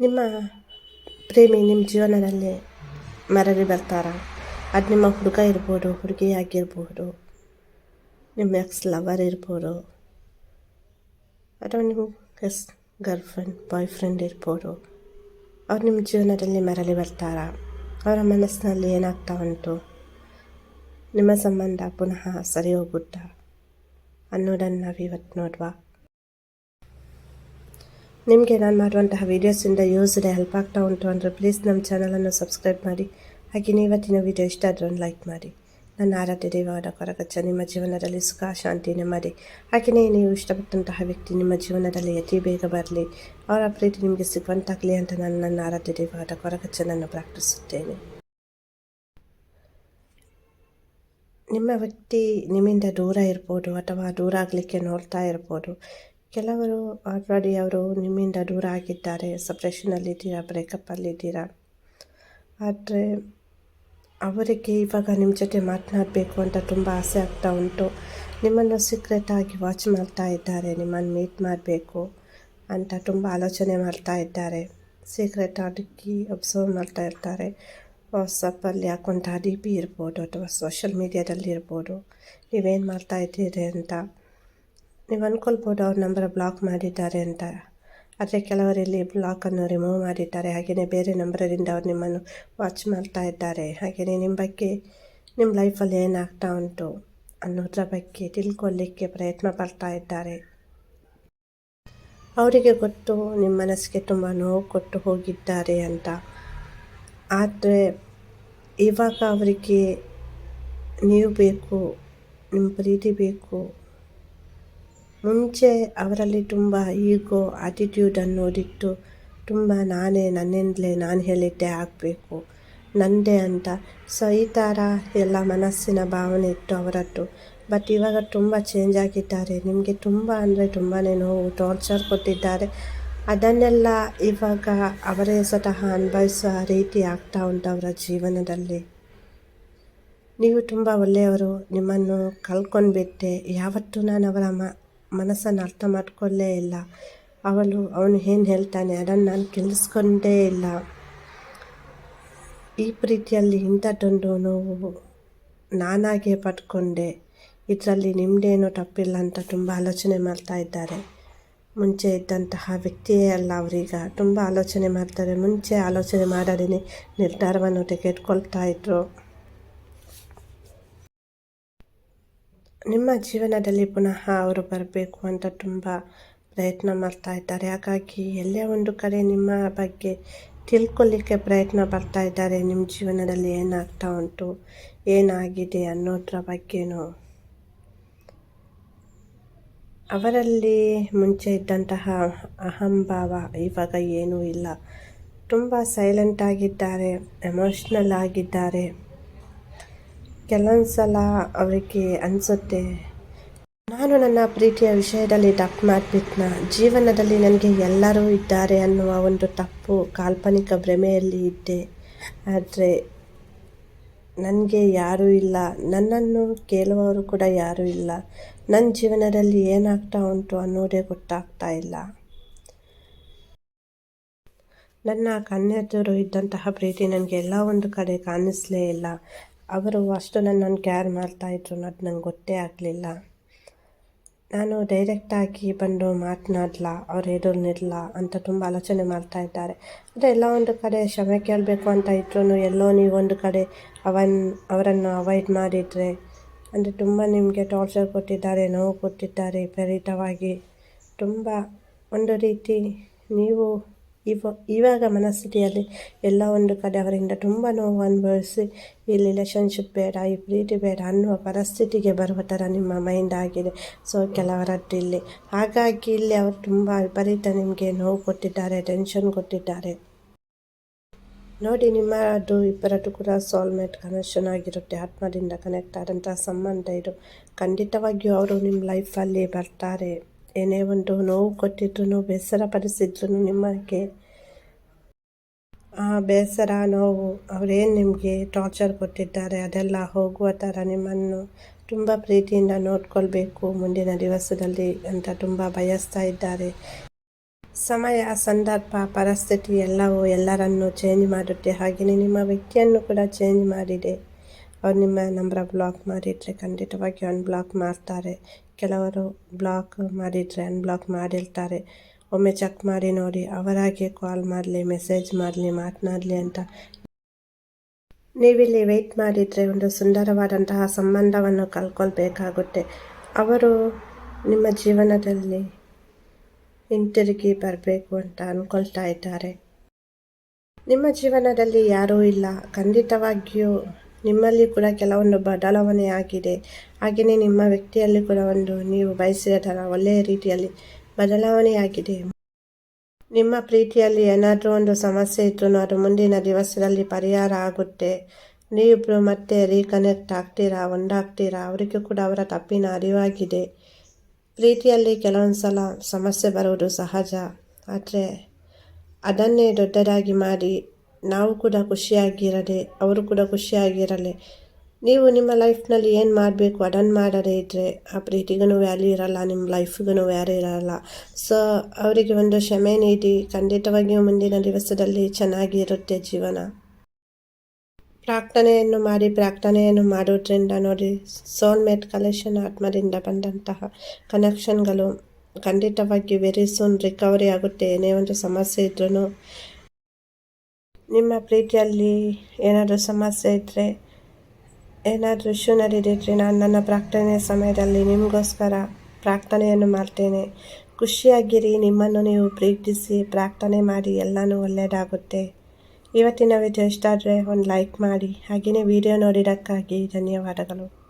ನಿಮ್ಮ ಪ್ರೇಮಿ, ನಿಮ್ಮ ಜೀವನದಲ್ಲಿ ಮರಳಿ ಬರ್ತಾರಾ? ಅದು ನಿಮ್ಮ ಹುಡುಗ ಇರ್ಬೋದು ಹುಡುಗಿ ಆಗಿರ್ಬೋದು ನಿಮ್ಮ ಎಕ್ಸ್ ಲವರ್ ಇರ್ಬೋದು, ಅಥವಾ ನಿಮ್ಮ ex girlfriend boyfriend ಇರ್ಬೋದು, ಅವ್ರು ನಿಮ್ಮ ಜೀವನದಲ್ಲಿ ಮರಳಿ ಬರ್ತಾರಾ? ಅವರ ಮನಸ್ಸಿನಲ್ಲಿ ಏನಾಗ್ತಾ ಉಂಟು? ನಿಮ್ಮ ಸಂಬಂಧ ಪುನಃ ಸರಿ ಹೋಗುತ್ತಾ ಅನ್ನೋದನ್ನು ನಾವು ಇವತ್ತು ನೋಡುವ. ನಿಮಗೆ ನಾನು ಮಾಡುವಂತಹ ವೀಡಿಯೋಸಿಂದ ಯೂಸ್ ಇದೆ ಹೆಲ್ಪ್ ಆಗ್ತಾ ಉಂಟು ಅಂದರೆ ಪ್ಲೀಸ್ ನಮ್ಮ ಚಾನಲನ್ನು ಸಬ್ಸ್ಕ್ರೈಬ್ ಮಾಡಿ. ಹಾಗೆಯೇ ಇವತ್ತಿನ ವೀಡಿಯೋ ಇಷ್ಟ ಆದರೂ ಒಂದು ಲೈಕ್ ಮಾಡಿ. ನನ್ನ ಆರಾಧ್ಯ ದೇವರ ಕೊರಗಚ್ಚ ನಿಮ್ಮ ಜೀವನದಲ್ಲಿ ಸುಖ ಶಾಂತಿ ನೆಮ್ಮದಿ ಹಾಗೆಯೇ ನೀವು ಇಷ್ಟಪಟ್ಟಂತಹ ವ್ಯಕ್ತಿ ನಿಮ್ಮ ಜೀವನದಲ್ಲಿ ಅತಿ ಬೇಗ ಬರಲಿ. ಅವರ ಪ್ರೀತಿ ನಿಮಗೆ ಸಿಗುವಂತಾಗಲಿ ಅಂತ ನಾನು ನನ್ನ ಆರಾಧ್ಯ ದೇವರ ಕೊರಗಚ್ಚನನ್ನು ಪ್ರಾರ್ಥಿಸುತ್ತೇನೆ. ನಿಮ್ಮ ವ್ಯಕ್ತಿ ನಿಮ್ಮಿಂದ ದೂರ ಇರ್ಬೋದು ಅಥವಾ ದೂರ ಆಗಲಿಕ್ಕೆ ನೋಡ್ತಾ ಇರ್ಬೋದು. ಕೆಲವರು ಆಲ್ರೆಡಿ ಅವರು ನಿಮ್ಮಿಂದ ದೂರ ಆಗಿದ್ದಾರೆ. ಸಪ್ರೇಷನಲ್ಲಿದ್ದೀರಾ ಬ್ರೇಕಪ್ಪಲ್ಲಿದ್ದೀರಾ ಆದರೆ ಅವರಿಗೆ ಇವಾಗ ನಿಮ್ಮ ಜೊತೆ ಮಾತನಾಡಬೇಕು ಅಂತ ತುಂಬ ಆಸೆ ಆಗ್ತಾ ಉಂಟು. ನಿಮ್ಮನ್ನು ಸೀಕ್ರೆಟಾಗಿ ವಾಚ್ ಮಾಡ್ತಾ ಇದ್ದಾರೆ. ನಿಮ್ಮನ್ನು ಮೀಟ್ ಮಾಡಬೇಕು ಅಂತ ತುಂಬ ಆಲೋಚನೆ ಮಾಡ್ತಾ ಇದ್ದಾರೆ. ಸೀಕ್ರೆಟ್ ಆಗಿ ಅಬ್ಸರ್ವ್ ಮಾಡ್ತಾ ಇರ್ತಾರೆ. ವಾಟ್ಸಪ್ಪಲ್ಲಿ ಹಾಕೊಂಡ ಡಿ ಪಿ ಇರ್ಬೋದು ಅಥವಾ ಸೋಷಲ್ ಮೀಡ್ಯಾದಲ್ಲಿ ಇರ್ಬೋದು ನೀವೇನು ಮಾಡ್ತಾ ಇದ್ದೀರಿ ಅಂತ. ನೀವು ಅಂದ್ಕೊಳ್ಬೋದು ಅವ್ರ ನಂಬರ್ ಬ್ಲಾಕ್ ಮಾಡಿದ್ದಾರೆ ಅಂತ. ಆದರೆ ಕೆಲವರಲ್ಲಿ ಬ್ಲಾಕನ್ನು ರಿಮೂವ್ ಮಾಡಿದ್ದಾರೆ. ಹಾಗೆಯೇ ಬೇರೆ ನಂಬರಿಂದ ಅವ್ರು ನಿಮ್ಮನ್ನು ವಾಚ್ ಮಾಡ್ತಾ ಇದ್ದಾರೆ. ಹಾಗೆಯೇ ನಿಮ್ಮ ಬಗ್ಗೆ ನಿಮ್ಮ ಲೈಫಲ್ಲಿ ಏನಾಗ್ತಾ ಉಂಟು ಅನ್ನೋದ್ರ ಬಗ್ಗೆ ತಿಳ್ಕೊಳ್ಳಿಕ್ಕೆ ಪ್ರಯತ್ನ ಪಡ್ತಾ ಇದ್ದಾರೆ. ಅವರಿಗೆ ಗೊತ್ತು ನಿಮ್ಮ ಮನಸ್ಸಿಗೆ ತುಂಬ ನೋವು ಕೊಟ್ಟು ಹೋಗಿದ್ದಾರೆ ಅಂತ. ಆದರೆ ಇವಾಗ ಅವರಿಗೆ ನೀವು ಬೇಕು ನಿಮ್ಮ ಪ್ರೀತಿ ಬೇಕು ಮುಂಚೆ ಅವರಲ್ಲಿ ತುಂಬ ಈಗೋ ಆಟಿಟ್ಯೂಡ್ ಅನ್ನೋದಿತ್ತು. ತುಂಬ ನಾನೇ ನನ್ನಿಂದಲೇ ನಾನು ಹೇಳಿದ್ದೆ ಆಗಬೇಕು ನನ್ನದೇ ಅಂತ. ಸೊ ಈ ಥರ ಎಲ್ಲ ಮನಸ್ಸಿನ ಭಾವನೆ ಇತ್ತು ಅವರದ್ದು. ಬಟ್ ಇವಾಗ ತುಂಬ ಚೇಂಜ್ ಆಗಿದ್ದಾರೆ. ನಿಮಗೆ ತುಂಬ ಅಂದರೆ ತುಂಬಾ ನೋವು ಟಾರ್ಚರ್ ಕೊಟ್ಟಿದ್ದಾರೆ. ಅದನ್ನೆಲ್ಲ ಇವಾಗ ಅವರೇ ಸ್ವತಃ ಅನುಭವಿಸುವ ರೀತಿ ಆಗ್ತಾ ಉಂಟು ಅವರ ಜೀವನದಲ್ಲಿ. ನೀವು ತುಂಬ ಒಳ್ಳೆಯವರು, ನಿಮ್ಮನ್ನು ಕಳ್ಕೊಂಡ್ಬಿಟ್ಟೆ. ಯಾವತ್ತೂ ನಾನು ಅವರ ಮ ಮನಸ್ಸನ್ನು ಅರ್ಥ ಮಾಡ್ಕೊಳ್ಳೇ ಇಲ್ಲ. ಅವಳು, ಅವನು ಏನು ಹೇಳ್ತಾನೆ ಅದನ್ನು ನಾನು ಕೇಳಿಸ್ಕೊಂಡೇ ಇಲ್ಲ. ಈ ಪ್ರೀತಿಯಲ್ಲಿ ಇಂಥದ್ದೊಂದು ನೋವು ನಾನಾಗೆ ಪಡ್ಕೊಂಡೆ ಇದರಲ್ಲಿ ನಿಮ್ಮದೇನೋ ತಪ್ಪಿಲ್ಲ ಅಂತ ತುಂಬ ಆಲೋಚನೆ ಮಾಡ್ತಾ ಇದ್ದಾರೆ. ಮುಂಚೆ ಇದ್ದಂತಹ ವ್ಯಕ್ತಿಯೇ ಅಲ್ಲ ಅವರೀಗ. ತುಂಬ ಆಲೋಚನೆ ಮಾಡ್ತಾರೆ. ಮುಂಚೆ ಆಲೋಚನೆ ಮಾಡದೇ ನಿರ್ಧಾರವನ್ನು ತೆಗೆದುಕೊಳ್ತಾ ಇದ್ರು. ನಿಮ್ಮ ಜೀವನದಲ್ಲಿ ಪುನಃ ಅವರು ಬರಬೇಕು ಅಂತ ತುಂಬ ಪ್ರಯತ್ನ ಮಾಡ್ತಾ ಇದ್ದಾರೆ. ಹಾಗಾಗಿ ಎಲ್ಲೇ ಒಂದು ಕಡೆ ನಿಮ್ಮ ಬಗ್ಗೆ ತಿಳ್ಕೊಳ್ಳಿಕ್ಕೆ ಪ್ರಯತ್ನ ಪಡ್ತಾ ಇದ್ದಾರೆ, ನಿಮ್ಮ ಜೀವನದಲ್ಲಿ ಏನಾಗ್ತಾ ಉಂಟು, ಏನಾಗಿದೆ ಅನ್ನೋದ್ರ ಬಗ್ಗೆನೂ. ಅವರಲ್ಲಿ ಮುಂಚೆ ಇದ್ದಂತಹ ಅಹಂಭಾವ ಇವಾಗ ಏನೂ ಇಲ್ಲ. ತುಂಬ ಸೈಲೆಂಟ್ ಆಗಿದ್ದಾರೆ ಎಮೋಷ್ನಲ್ ಆಗಿದ್ದಾರೆ. ಕೆಲವೊಂದು ಸಲ ಅವರಿಗೆ ಅನಿಸುತ್ತೆ, ನಾನು ನನ್ನ ಪ್ರೀತಿಯ ವಿಷಯದಲ್ಲಿ ತಪ್ಪು ಮಾಡಿಬಿಟ್ನ, ಜೀವನದಲ್ಲಿ ನನಗೆ ಎಲ್ಲರೂ ಇದ್ದಾರೆ ಅನ್ನುವ ಒಂದು ತಪ್ಪು ಕಾಲ್ಪನಿಕ ಭ್ರಮೆಯಲ್ಲಿ ಇದ್ದೆ. ಆದರೆ ನನಗೆ ಯಾರೂ ಇಲ್ಲ, ನನ್ನನ್ನು ಕೇಳುವವರು ಕೂಡ ಯಾರೂ ಇಲ್ಲ ನನ್ನ ಜೀವನದಲ್ಲಿ ಏನಾಗ್ತಾ ಉಂಟು ಅನ್ನೋದೇ ಗೊತ್ತಾಗ್ತಾ ಇಲ್ಲ. ನನ್ನ ಕಣ್ಣೆದುರು ಇದ್ದಂತಹ ಪ್ರೀತಿ ನನಗೆ ಎಲ್ಲ ಒಂದು ಕಡೆ ಕಾಣಿಸ್ಲೇ ಇಲ್ಲ. ಅವರು ಅಷ್ಟು ನನ್ನನ್ನು ಕೇರ್ ಮಾಡ್ತಾಯಿದ್ರು ಅನ್ನೋದು ನಂಗೆ ಗೊತ್ತೇ ಆಗಲಿಲ್ಲ. ನಾನು ಡೈರೆಕ್ಟಾಗಿ ಬಂದು ಮಾತನಾಡಲ, ಅವ್ರು ಎದುರು ಅಂತ ತುಂಬ ಆಲೋಚನೆ ಮಾಡ್ತಾ ಇದ್ದಾರೆ. ಆದರೆ ಎಲ್ಲ ಒಂದು ಕಡೆ ಕ್ಷಮೆ ಕೇಳಬೇಕು ಅಂತ ಇದ್ರೂ ಎಲ್ಲೋ ನೀವು ಒಂದು ಕಡೆ ಅವನ್, ಅವರನ್ನು ಅವಾಯ್ಡ್ ಮಾಡಿದರೆ, ಅಂದರೆ ತುಂಬ ನಿಮಗೆ ಟಾರ್ಚರ್ ಕೊಟ್ಟಿದ್ದಾರೆ, ನೋವು ಕೊಟ್ಟಿದ್ದಾರೆ ಪ್ರೇರಿತವಾಗಿ ತುಂಬ ಒಂದು ರೀತಿ ನೀವು ಇವ, ಇವಾಗ ಮನಸ್ಥಿತಿಯಲ್ಲಿ ಎಲ್ಲ ಒಂದು ಕಡೆ ಅವರಿಂದ ತುಂಬ ನೋವು ಅನುಭವಿಸಿ ಈ ರಿಲೇಷನ್ಶಿಪ್ ಬೇಡ, ಈ ಪ್ರೀತಿ ಬೇಡ ಅನ್ನುವ ಪರಿಸ್ಥಿತಿಗೆ ಬರುವ ಥರ ನಿಮ್ಮ ಮೈಂಡ್ ಆಗಿದೆ. ಸೊ ಕೆಲವರದ್ದು ಇಲ್ಲಿ. ಹಾಗಾಗಿ ಇಲ್ಲಿ ಅವರು ತುಂಬ ವಿಪರೀತ ನಿಮಗೆ ನೋವು ಕೊಟ್ಟಿದ್ದಾರೆ ಟೆನ್ಷನ್ ಕೊಟ್ಟಿದ್ದಾರೆ. ನೋಡಿ ನಿಮ್ಮ ಅದು ಇಬ್ಬರದ್ದು ಕೂಡ ಸೋಲ್ಮೇಟ್ ಕನೆಕ್ಷನ್ ಆಗಿರುತ್ತೆ. ಆತ್ಮದಿಂದ ಕನೆಕ್ಟ್ ಆದಂಥ ಸಂಬಂಧ ಇದು. ಖಂಡಿತವಾಗಿಯೂ ಅವರು ನಿಮ್ಮ ಲೈಫಲ್ಲಿ ಬರ್ತಾರೆ. ಏನೇ ಒಂದು ನೋವು ಕೊಟ್ಟಿದ್ರು ಬೇಸರ ಪಡಿಸಿದ್ರು ನಿಮಗೆ ಆ ಬೇಸರ, ನೋವು, ಅವರೇನು ನಿಮಗೆ ಟಾರ್ಚರ್ ಕೊಟ್ಟಿದ್ದಾರೆ, ಅದೆಲ್ಲ ಹೋಗುವ ಥರ ನಿಮ್ಮನ್ನು ತುಂಬ ಪ್ರೀತಿಯಿಂದ ನೋಡ್ಕೊಳ್ಬೇಕು ಮುಂದಿನ ದಿವಸದಲ್ಲಿ ಅಂತ ತುಂಬ ಬಯಸ್ತಾ ಇದ್ದಾರೆ. ಸಮಯ, ಸಂದರ್ಭ, ಪರಿಸ್ಥಿತಿ ಎಲ್ಲವೂ ಎಲ್ಲರನ್ನು ಚೇಂಜ್ ಮಾಡುತ್ತೆ. ಹಾಗೆಯೇ ನಿಮ್ಮ ವ್ಯಕ್ತಿಯನ್ನು ಕೂಡ ಚೇಂಜ್ ಮಾಡಿದೆ. ಅವ್ರು ನಿಮ್ಮ ನಂಬರ ಬ್ಲಾಕ್ ಮಾಡಿದರೆ ಖಂಡಿತವಾಗಿ ಅನ್ಬ್ಲಾಕ್ ಮಾಡ್ತಾರೆ. ಕೆಲವರು ಬ್ಲಾಕ್ ಮಾಡಿದರೆ ಅನ್ಬ್ಲಾಕ್ ಮಾಡಿರ್ತಾರೆ. ಒಮ್ಮೆ ಚೆಕ್ ಮಾಡಿ ನೋಡಿ, ಅವರಾಗೆ ಕಾಲ್ ಮಾಡಲಿ ಮೆಸೇಜ್ ಮಾಡಲಿ, ಮಾತನಾಡಲಿ ಅಂತ. ನೀವಿಲ್ಲಿ ವೆಯ್ಟ್ ಮಾಡಿದರೆ ಒಂದು ಸುಂದರವಾದಂತಹ ಸಂಬಂಧವನ್ನು ಕಳ್ಕೊಳ್ಬೇಕಾಗುತ್ತೆ. ಅವರು ನಿಮ್ಮ ಜೀವನದಲ್ಲಿ ಹಿಂತಿರುಗಿ ಬರಬೇಕು ಅಂತ ಅಂದ್ಕೊಳ್ತಾ ಇದ್ದಾರೆ. ನಿಮ್ಮ ಜೀವನದಲ್ಲಿ ಯಾರೂ ಇಲ್ಲ. ಖಂಡಿತವಾಗಿಯೂ ನಿಮ್ಮಲ್ಲಿ ಕೂಡ ಕೆಲವೊಂದು ಬದಲಾವಣೆ ಆಗಿದೆ. ಹಾಗೆಯೇ ನಿಮ್ಮ ವ್ಯಕ್ತಿಯಲ್ಲಿ ಕೂಡ ಒಂದು ನೀವು ಬಯಸಿದ ಥರ ಒಳ್ಳೆಯ ರೀತಿಯಲ್ಲಿ ಬದಲಾವಣೆಯಾಗಿದೆ ನಿಮ್ಮ ಪ್ರೀತಿಯಲ್ಲಿ ಏನಾದರೂ ಒಂದು ಸಮಸ್ಯೆ ಇತ್ತು ಅದು ಮುಂದಿನ ದಿವಸದಲ್ಲಿ ಪರಿಹಾರ ಆಗುತ್ತೆ. ನೀವಿಬ್ಬರು ಮತ್ತೆ ರೀಕನೆಕ್ಟ್ ಆಗ್ತೀರಾ, ಒಂದಾಗ್ತೀರಾ? ಅವರಿಗೂ ಕೂಡ ಅವರ ತಪ್ಪಿನ ಅರಿವಾಗಿದೆ. ಪ್ರೀತಿಯಲ್ಲಿ ಕೆಲವೊಂದು ಸಲ ಸಮಸ್ಯೆ ಬರುವುದು ಸಹಜ. ಆದರೆ ಅದನ್ನೇ ದೊಡ್ಡದಾಗಿ ಮಾಡಿ ನಾವು ಕೂಡ ಖುಷಿಯಾಗಿರದೆ ಅವರು ಕೂಡ ಖುಷಿಯಾಗಿರಲಿ ನೀವು ನಿಮ್ಮ ಲೈಫ್ನಲ್ಲಿ ಏನು ಮಾಡಬೇಕು ಅದನ್ನು ಮಾಡದೇ ಇದ್ದರೆ ಆ ಪ್ರೀತಿಗೂ ವ್ಯಾಲ್ಯೂ ಇರಲ್ಲ, ನಿಮ್ಮ ಲೈಫ್ಗೂ ವ್ಯಾಲ್ಯೂ ಇರಲ್ಲ. ಸೊ ಅವರಿಗೆ ಒಂದು ಕ್ಷಮೆ ನೀಡಿ, ಖಂಡಿತವಾಗಿಯೂ ಮುಂದಿನ ದಿವಸದಲ್ಲಿ ಚೆನ್ನಾಗಿರುತ್ತೆ ಜೀವನ. ಪ್ರಾರ್ಥನೆಯನ್ನು ಮಾಡಿ, ಪ್ರಾರ್ಥನೆಯನ್ನು ಮಾಡೋದ್ರಿಂದ ನೋಡಿ ಸೋಲ್ಮೇಟ್ ಕಲೆಕ್ಷನ್ ಆತ್ಮದಿಂದ ಬಂದಂತಹ ಕನೆಕ್ಷನ್ಗಳು ಖಂಡಿತವಾಗಿ ವೆರಿ ಸೂನ್ ರಿಕವರಿ ಆಗುತ್ತೆ. ಏನೇ ಒಂದು ಸಮಸ್ಯೆ ಇದ್ರೂ ನಿಮ್ಮ ಪ್ರೀತಿಯಲ್ಲಿ ಏನಾದರೂ ಸಮಸ್ಯೆ ಇದ್ದರೆ ಏನಾದರೂ ಇಶ್ಯೂ ನಡೆದಿದ್ರೆ ನಾನು ನನ್ನ ಪ್ರಾರ್ಥನೆಯ ಸಮಯದಲ್ಲಿ ನಿಮಗೋಸ್ಕರ ಪ್ರಾರ್ಥನೆಯನ್ನು ಮಾಡ್ತೇನೆ. ಖುಷಿಯಾಗಿರಿ, ನಿಮ್ಮನ್ನು ನೀವು ಪ್ರೀತಿಸಿ ಪ್ರಾರ್ಥನೆ ಮಾಡಿ ಎಲ್ಲನೂ ಒಳ್ಳೆಯದಾಗುತ್ತೆ. ಇವತ್ತಿನ ವಿಡಿಯೋ ಇಷ್ಟ ಆದರೆ ಒಂದು ಲೈಕ್ ಮಾಡಿ ಹಾಗೆಯೇ ವಿಡಿಯೋ ನೋಡಿದ್ದಕ್ಕಾಗಿ ಧನ್ಯವಾದಗಳು.